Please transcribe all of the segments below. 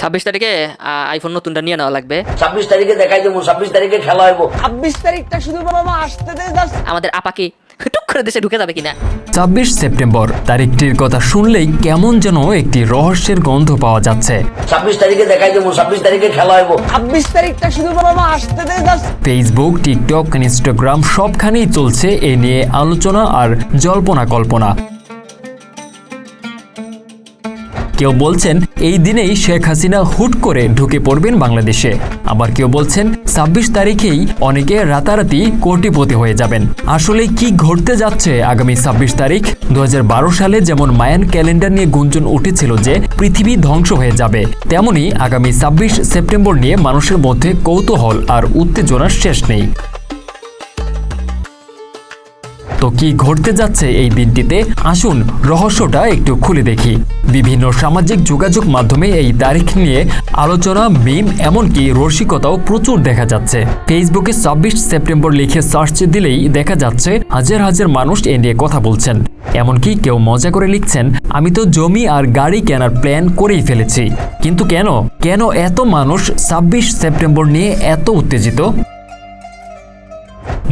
ছাব্বিশ তারিখে আইফোন নতুনটা নিয়ে নেওয়া লাগবে। ছাব্বিশ তারিখে দেখাই দেবো ছাব্বিশ তারিখে খেলা হইব। ছাব্বিশ তারিখটা শুধু বাবা আসতে দে আমাদের আপাকে টুক করে দেশে ঢুকে যাবে কিনা? ছাব্বিশ সেপ্টেম্বর তারিখটির কথা শুনলেই কেমন যেন একটি রহস্যের গন্ধ পাওয়া যাচ্ছে। ছাব্বিশ তারিখে দেখাই দেবো ছাব্বিশ তারিখে খেলা হইব। ছাব্বিশ তারিখটা শুধু বাবা আসতে দে ফেসবুক টিকটক ইনস্টাগ্রাম সবখানেই চলছে এ নিয়ে আলোচনা আর জল্পনা কল্পনা। কেউ বলছেন, এই দিনেই শেখ হাসিনা হুট করে ঢুকে পড়বেন বাংলাদেশে। আবার কেউ বলছেন, ছাব্বিশ তারিখেই অনেকে রাতারাতি কোটিপতি হয়ে যাবেন। আসলে কি ঘটতে যাচ্ছে আগামী ছাব্বিশ তারিখ? দু হাজার বারো সালে যেমন মায়ান ক্যালেন্ডার নিয়ে গুঞ্জন উঠেছিল যে পৃথিবী ধ্বংস হয়ে যাবে, তেমনি আগামী ছাব্বিশ সেপ্টেম্বর নিয়ে মানুষের মধ্যে কৌতূহল আর উত্তেজনার শেষ নেই। তো কি ঘটতে যাচ্ছে এই দিনটিতে? আসুন, রহস্যটা একটু খুলে দেখি। বিভিন্ন সামাজিক যোগাযোগ মাধ্যমে এই তারিখ নিয়ে আলোচনা, মিম, এমনকি রসিকতাও প্রচুর দেখা যাচ্ছে। ফেসবুকে ছাব্বিশ সেপ্টেম্বর লিখে সার্চ দিলেই দেখা যাচ্ছে, হাজার হাজার মানুষ এ নিয়ে কথা বলছেন। এমনকি কেউ মজা করে লিখছেন, আমি তো জমি আর গাড়ি কেনার প্ল্যান করেই ফেলেছি। কিন্তু কেন? কেন এত মানুষ ছাব্বিশ সেপ্টেম্বর নিয়ে এত উত্তেজিত?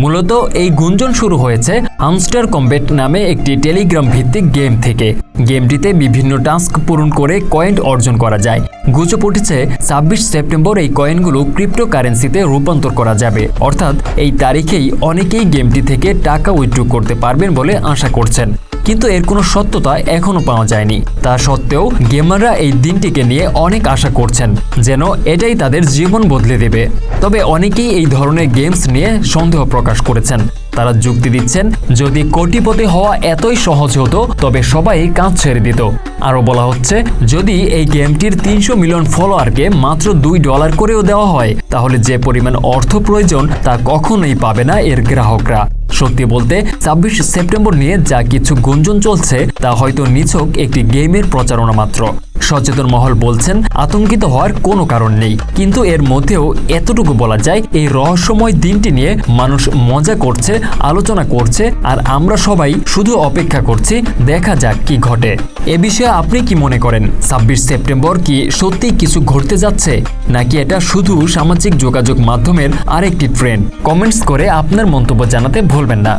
মূলত এই গুঞ্জন শুরু হয়েছে হামস্টার কম্বেট নামে একটি টেলিগ্রাম ভিত্তিক গেম থেকে। গেমটিতে বিভিন্ন টাস্ক পূরণ করে কয়েন অর্জন করা যায়। গুজব উঠেছে, ছাব্বিশ সেপ্টেম্বর এই কয়েনগুলো ক্রিপ্টো কারেন্সিতে রূপান্তর করা যাবে। অর্থাৎ এই তারিখেই অনেকেই গেমটি থেকে টাকা উইথড্র করতে পারবেন বলে আশা করছেন। কিন্তু এর কোনো সত্যতা এখনও পাওয়া যায়নি। তা সত্ত্বেও গেমাররা এই দিনটিকে নিয়ে অনেক আশা করছেন, যেন এটাই তাদের জীবন বদলে দেবে। তবে অনেকেই এই ধরনের গেমস নিয়ে সন্দেহ প্রকাশ করেছেন। তারা যুক্তি দিচ্ছেন, যদি কোটিপতি হওয়া এতই সহজ হতো, তবে সবাই কাজ ছেড়ে দিত। আরও বলা হচ্ছে, যদি এই গেমটির তিনশো মিলিয়ন ফলোয়ারকে মাত্র দুই ডলার করেও দেওয়া হয়, তাহলে যে পরিমাণ অর্থ প্রয়োজন তা কখনোই পাবে না এর গ্রাহকরা। সত্যি বলতে ছাব্বিশ সেপ্টেম্বর নিয়ে যা কিছু গুঞ্জন চলছে তা হয়তো নিছক একটি গেমের প্রচারণা মাত্র। সচেতন মহল বলছেন, আতঙ্কিত হওয়ার কোনো কারণ নেই। কিন্তু এর মধ্যেও এতটুকু বলা যায়, এই রহস্যময় দিনটি নিয়ে মানুষ মজা করছে, আলোচনা করছে, আর আমরা সবাই শুধু অপেক্ষা করছি, দেখা যাক কি ঘটে। এ বিষয়ে আপনি কি মনে করেন? ছাব্বিশ সেপ্টেম্বর কি সত্যি কিছু ঘটতে যাচ্ছে? নাকি এটা শুধু সামাজিক যোগাযোগ মাধ্যমের আরেকটি ট্রেন্ড কমেন্টস করে আপনার মন্তব্য জানাতে ভুলবেন না।